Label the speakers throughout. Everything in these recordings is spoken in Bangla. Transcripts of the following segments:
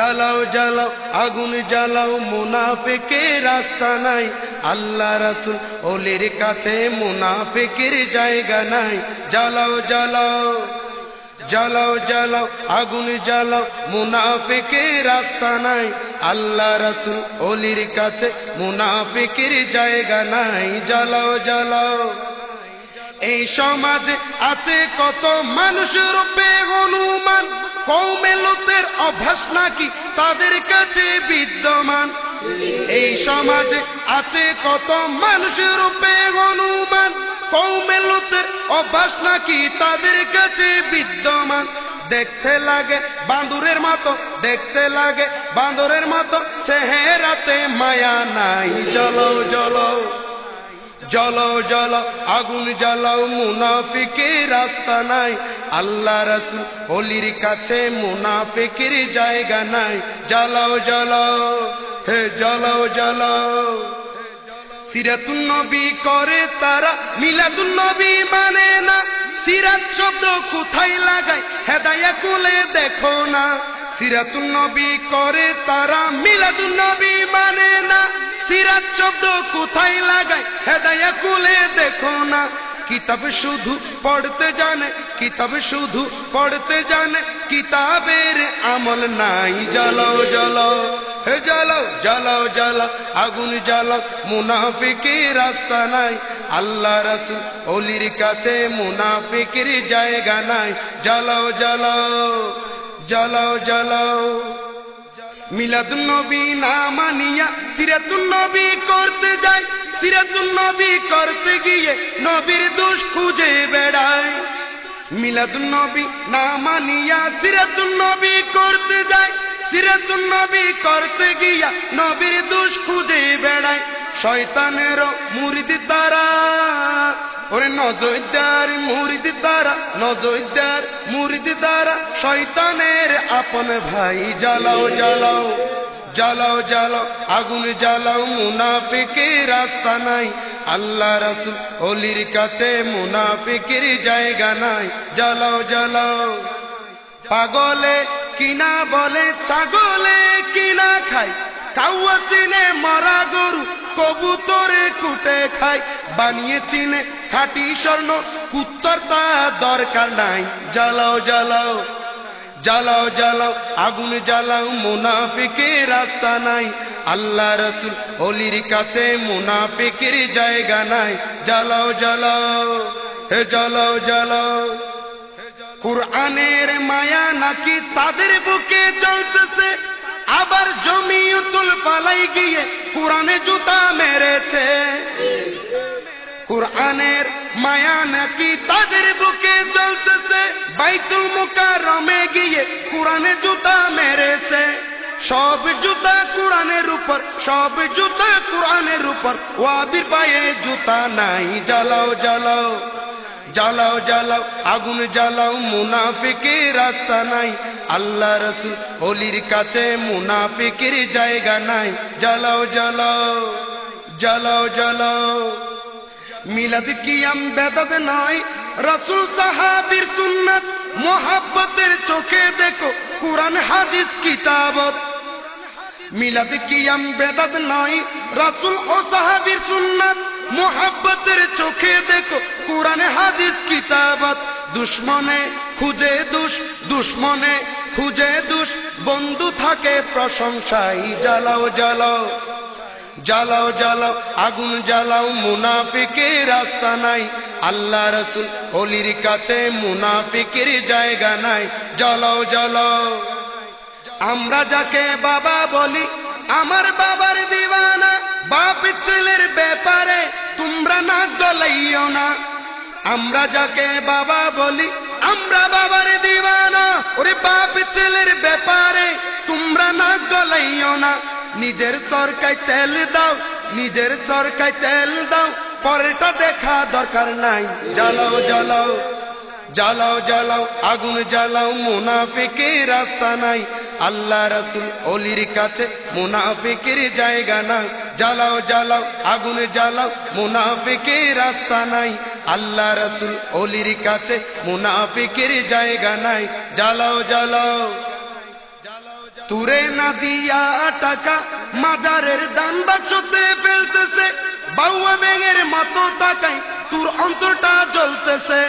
Speaker 1: জ্বালাও জ্বালাও, আগুন জ্বালাও, মুনাফিকের রাস্তা নাই। আল্লাহ রাসুল ওলির কাছে মুনাফিকের জায়গা নাই। জ্বালাও জ্বালাও জ্বালাও জ্বালাও, আগুন জ্বালাও, মুনাফিকের রাস্তা নাই। আল্লাহ রাসুল ওলির কাছে মুনাফিকের জায়গা নাই। জ্বালাও জ্বালাও, এই সমাজে আছে কত মানুষ রূপে হনুমান। কৌমে লোকদের অভ্যাস নাকি তাদের কাছে বিদ্যমান? এই সমাজে আছে কত মানুষ রূপে হনুমান? কৌমে লোকদের অভ্যাস নাকি তাদের কাছে বিদ্যমান? দেখতে লাগে বান্দুরের মতো, দেখতে লাগে বান্দরের মতো। চেহারাতে মায়া নাই। জলো জলো। জলো, জল, আগুন জ্বালাও মুনাফিকের রাস্তা নাই। আল্লাহ রসুল অলির কাছে মুনাফিকের জায়গা নাই। জ্বালাও জ্বালাও, হে জ্বালাও জ্বালাও। সিরাতুন নবী করে তারা, মিলাদুন নবী মানে না। সিরাত শব্দ কোথায় লাগায়, হেদায়া কুলে দেখো না। সিরাতুন নবী করে তারা, মিলাদুন নবী মানে না। সিরাত শব্দ কোথায় লাগায়? হেদায়া কুলে দেখো না। কিতাব শুধু পড়তে জানে, কিতাব শুধু পড়তে জানে। কিতাবের আমল নাই, জ্বালাও জ্বালাও। হে জ্বালাও জ্বালাও জ্বালাও। আগুন জ্বালাও, মুনাফিকের রাস্তা নাই। আল্লাহ রাসুল অলির কাছে মুনাফিকের জায়গা নাই। জ্বালাও জ্বালাও জ্বালাও জ্বালাও। মিলাদুন নবী না মানিয়া, সিরাতুন নবী করতে যায়। সিরাতুন নবী করতে গিয়ে নবীর দোষ খুঁজে বেড়ায়। মিলাদুন নবী না মানিয়া, সিরাতুন নবী করতে যায়। সিরাতুন নবী করতে গিয়া নবীর দোষ খুঁজে বেড়ায়। শয়তানেরও মুরিদি তারা। ওরে নজরদার মুরিদি তারা নজরদার মুরিদি তারা শয়তানের আপন ভাই, জ্বালাও জ্বালাও জ্বালাও জ্বালাও, আগুন জ্বালাও, মুনাফিকের রাস্তা নাই, আল্লাহ রাসুল অলির কাছে মুনাফিকের জায়গা নাই, জ্বালাও জ্বালাও। পাগলে কিনা বলে, ছাগলে কিনা খায় কাউয়া চিনে মরা গরু, কবুতরে কুটে খায়। বানিয়ে চিনে খাটি স্বর্ণ, কুত্তর তা দরকার নাই। জ্বালাও জ্বালাও জ্বালাও জ্বালাও, আগুন জ্বালাও, মুনাফিকের রাস্তা নাই। আল্লাহ রসুল অলির কাছে মুনাফিকের জায়গা নাই। জ্বালাও জ্বালাও, হে জ্বালাও জ্বালাও। কুরআনের মায়া নাকি তাদের বুকে চলতেছে? আবার জমিউতুল পালাই গিয়ে কোরআনে জুতা মেরেছে। কোরআনের মায়া নাকি তাদের বুকে চলতেছে বাইতুল মুকাররমে গিয়ে কোরআনে জুতা মেরেছে। সব জুতা কোরআনের উপর, সব জুতা কোরআনের উপর। ওয়াবির পায়ে জুতা নাই, জ্বালাও জ্বালাও। জ্বালাও জ্বালাও, আগুন জ্বালাও, মুনাফিকের রাস্তা নাই। আল্লাহ রসুল অলির কাছে মুনাফিকের জায়গা নাই। জ্বালাও জ্বালাও জ্বালাও জ্বালাও। মিলাদ কিয়াম বেদাত নয় রসুল সাহাবির সুন্নাত মোহাব্বতের চোখে দেখো, কোরআন, হাদিস, কিতাবত। মিলাদ কিয়াম বেদাত নয় রসুল ও সাহাবির সুন্নাত মোহাব্বতের চোখে দেখো, কোরআন, হাদিস, কিতাবত। দুশ্মনে খুঁজে দুশ দুশ্মনে খুঁজে দুষ, বন্ধু থাকে প্রশংসাই জ্বালাও জ্বালাও জ্বালাও জ্বালাও, আগুন জ্বালাও, মুনাফিকের রাস্তা নাই। আল্লাহ রসুল অলির কাছে মুনাফিকের জায়গা নাই। জ্বালাও জ্বালাও, আমরা যাকে বাবা বলি, আমার বাবার দিওয়ানা, বাপ ছেলের ব্যাপারে তোমরা না গলাইও না। আমরা যাকে বাবা বলি, আমরা বাবার দিওয়ানা। ওরে গলাইও না। নিজের সরকায় তেল দাও, নিজের সরকায় তেল দাও। পরেরটা দেখা দরকার নাই। জ্বালাও জ্বালাও জ্বালাও জ্বালাও, আগুন জ্বালাও, মুনাফিকের রাস্তা নাই। আল্লাহ রসুল অলির কাছে মুনাফিকের জায়গা নাই। জ্বালাও জ্বালাও, আগুন জ্বালাও, মুনাফিকের রাস্তা নাই। আল্লাহ রসুল অলির কাছে মুনাফিকের জায়গা নাই। জ্বালাও জ্বালাও তুরে না দিয়া টাকা, মাজারের দান বাক্সতে ফেলতেছে। বাউয়া ব্যাঙের মতো তাকাই, তোর অন্তরটা জ্বলতেছে।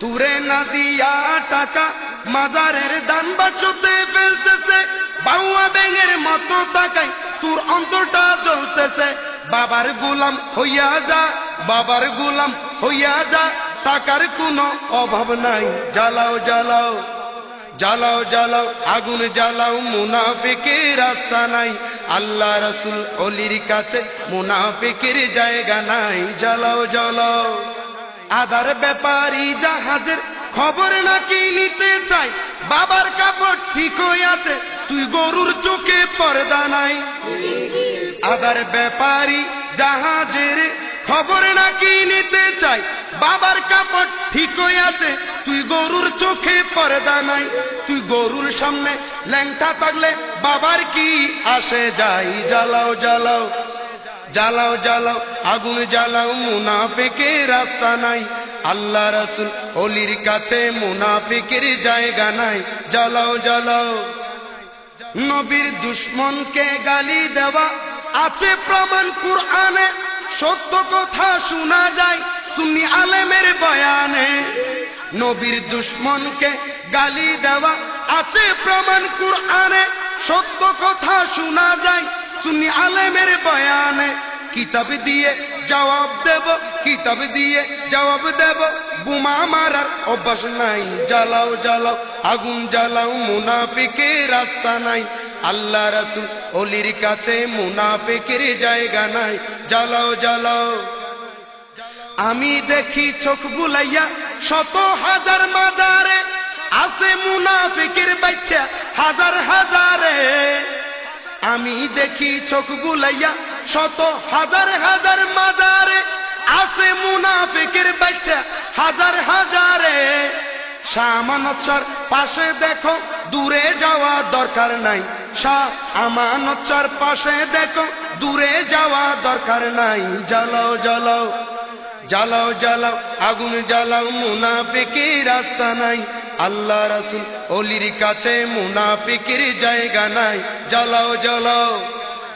Speaker 1: তুরে না দিয়া টাকা, মাজারের দান বাক্সতে ফেলতেছে। বাউয়া ব্যাঙের মতো তাকাই, তোর অন্তরটা জ্বলতেছে। বাবার গুলাম হইয়া যা, বাবার গুলাম হইয়া যা, টাকার কোনো অভাব নাই। জ্বালাও জ্বালাও। জ্বালাও জ্বালাও, আগুন জ্বালাও, মুনাফিকের রাস্তা নাই। আল্লাহ রসুল অলির কাছে মুনাফিকের জায়গা নাই। জ্বালাও জ্বালাও। আদার ব্যাপারী জাহাজের খবর নাকি নিতে চাই? বাবার কাপড় ঠিক আছে, তুই গরুর চোখে পর্দা নাই। আদার ব্যাপারী জাহাজের খবর নাকি নিতে চাই? বাবার কাপড় ঠিক আছে, তুই গরুর চোখে পর্দা নাই। তুই গরুর সামনে ল্যাংটা থাকলে বাবার কি আসে? যাই জ্বালাও জ্বালাও জ্বালাও জ্বালাও, আগুন জ্বালাও, মুনাফিকের রাস্তা নাই। আল্লাহ রসুল অলির কাছে মুনাফিকের জায়গা নাই। জ্বালাও জ্বালাও, নবীর দুশ্মনকে গালি দেওয়া আছে প্রমাণ কুরআনে। সত্য কথা শোনা যায়। সুন্নি আলেমের বয়ানে নবীর দুশ্মনকে গালি দেওয়া আছে প্রমাণ কুরআনে। সত্য কথা শোনা যায় সুন্নি আলেমের বয়ানে কিতাব দিয়ে জবাব দেব, কিতাব দিয়ে জবাব দেব। বোমা মারার অভ্যাস নাই, জ্বালাও জ্বালাও, আগুন জ্বালাও, মুনাফিকের রাস্তা নাই। আল্লাহ রাসুল অলির কাছে মুনাফিকের জায়গা নাই। জ্বালাও জ্বালাও। আমি দেখি চোখ বুলাইয়া শত হাজার মাজারে আছে মুনাফিকের বাচ্চা, হাজার হাজারে। আমি দেখি চোখ বুলাইয়া শত হাজার হাজার মাজারে আছে মুনাফিকের বাচ্চা, হাজার হাজারে। সামানচ্ছর পাশে দেখো, দূরে যাওয়া দরকার নাই। শাহ আমানচ্ছর পাশে দেখো। দূরে যাওয়া দরকার নাই। জ্বালাও জ্বালাও জ্বালাও জ্বালাও, আগুন জ্বালাও মুনাফিকের রাস্তা নাই। আল্লাহ রাসুল অলির কাছে মুনাফিকের জায়গা নাই। জ্বালাও জ্বালাও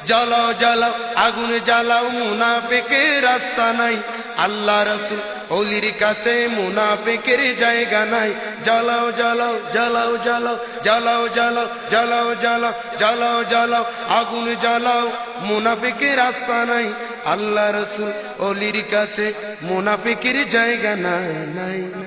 Speaker 1: জ্বালাও জ্বালাও, আগুন জ্বালাও, মুনাফিকের রাস্তা নাই। আল্লাহ রসুল অলির কাছে মুনাফিকের জায়গা নাই জ্বালাও জ্বালাও জ্বালাও জ্বালাও জ্বালাও জ্বালাও জ্বালাও জ্বালাও জ্বালাও জ্বালাও আগুন জ্বালাও মুনাফিকের রাস্তা নাই আল্লাহ রসুল অলির কাছে মুনাফিকের জায়গা নাই নাই নাই